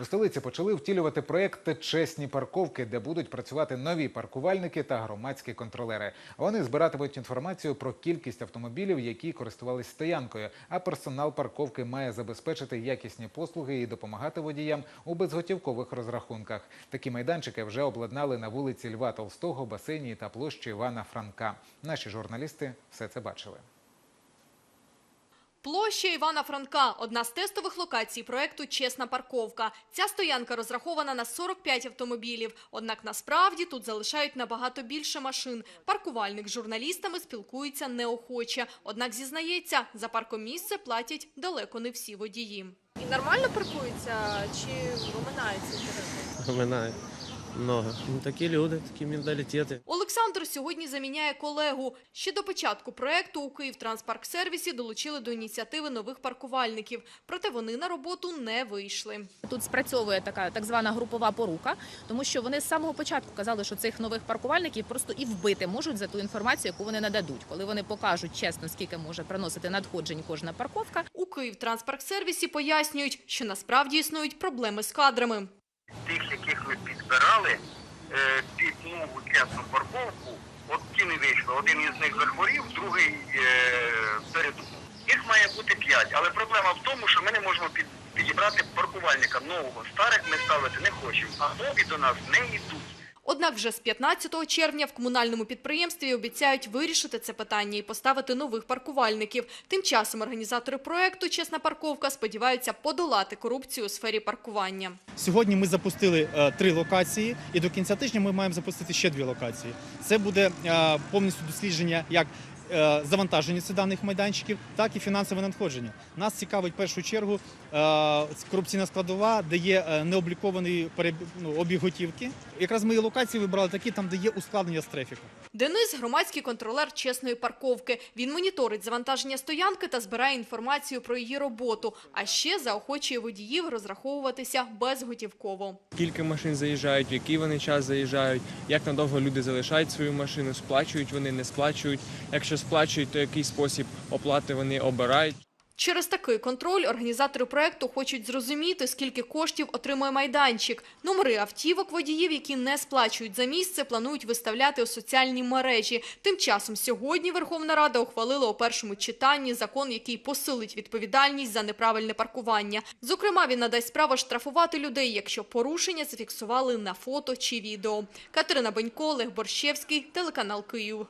У столиці почали втілювати проєкт Чесні парковки, де будуть працювати нові паркувальники та громадські контролери. Вони збиратимуть інформацію про кількість автомобілів, які користувались стоянкою. А персонал парковки має забезпечити якісні послуги і допомагати водіям у безготівкових розрахунках. Такі майданчики вже обладнали на вулиці Льва Толстого, басейні та площі Івана Франка. Наші журналісти все це бачили. Площа Івана Франка – одна з тестових локацій проекту «Чесна парковка». Ця стоянка розрахована на 45 автомобілів. Однак насправді тут залишають набагато більше машин. Паркувальник з журналістами спілкується неохоче. Однак зізнається, за паркомісце платять далеко не всі водії. І нормально паркуються чи виминаються інтереси? Много. Ну, такі люди, такі менталітети. Олександр сьогодні заміняє колегу. Ще до початку проекту у Київтранспарксервісі долучили до ініціативи нових паркувальників. Проте вони на роботу не вийшли. Тут спрацьовує така так звана групова порука, тому що вони з самого початку казали, що цих нових паркувальників просто і вбити можуть за ту інформацію, яку вони нададуть. Коли вони покажуть чесно, скільки може приносити надходжень кожна парковка, У Київтранспарксервісі пояснюють, що насправді існують проблеми з кадрами. Підбирали е, під нову чесну парковку, от ті не вийшли. Один із них захворів, другий е, передумав. Їх має бути п'ять, але проблема в тому, що ми не можемо під, підібрати паркувальника нового. Старих ми ставити не хочемо, а нові до нас не йдуть. Однак вже з 15 червня в комунальному підприємстві обіцяють вирішити це питання і поставити нових паркувальників. Тим часом організатори проекту «Чесна парковка» сподіваються подолати корупцію у сфері паркування. Сьогодні ми запустили е, три локації, і до кінця тижня ми маємо запустити ще дві локації. Це буде е, повністю дослідження як е, завантаження даних майданчиків, так і фінансове надходження. Нас цікавить в першу чергу е, корупційна складова, де є е, необлікований ну, обіг готівки. Якраз ми локації вибрали такі, там де є ускладнення з трафіку. Денис – громадський контролер чесної парковки. Він моніторить завантаження стоянки та збирає інформацію про її роботу. А ще заохочує водіїв розраховуватися безготівково. Скільки машин заїжджають, в який вони час заїжджають, як надовго люди залишають свою машину, сплачують вони, не сплачують. Якщо сплачують, то який спосіб оплати вони обирають. Через такий контроль організатори проекту хочуть зрозуміти, скільки коштів отримує майданчик. Номери автівок водіїв, які не сплачують за місце, планують виставляти у соціальні мережі. Тим часом сьогодні Верховна Рада ухвалила у першому читанні закон, який посилить відповідальність за неправильне паркування. Зокрема, він надасть право штрафувати людей, якщо порушення зафіксували на фото чи відео. Катерина Бенько, Олег Борщевський, телеканал Київ.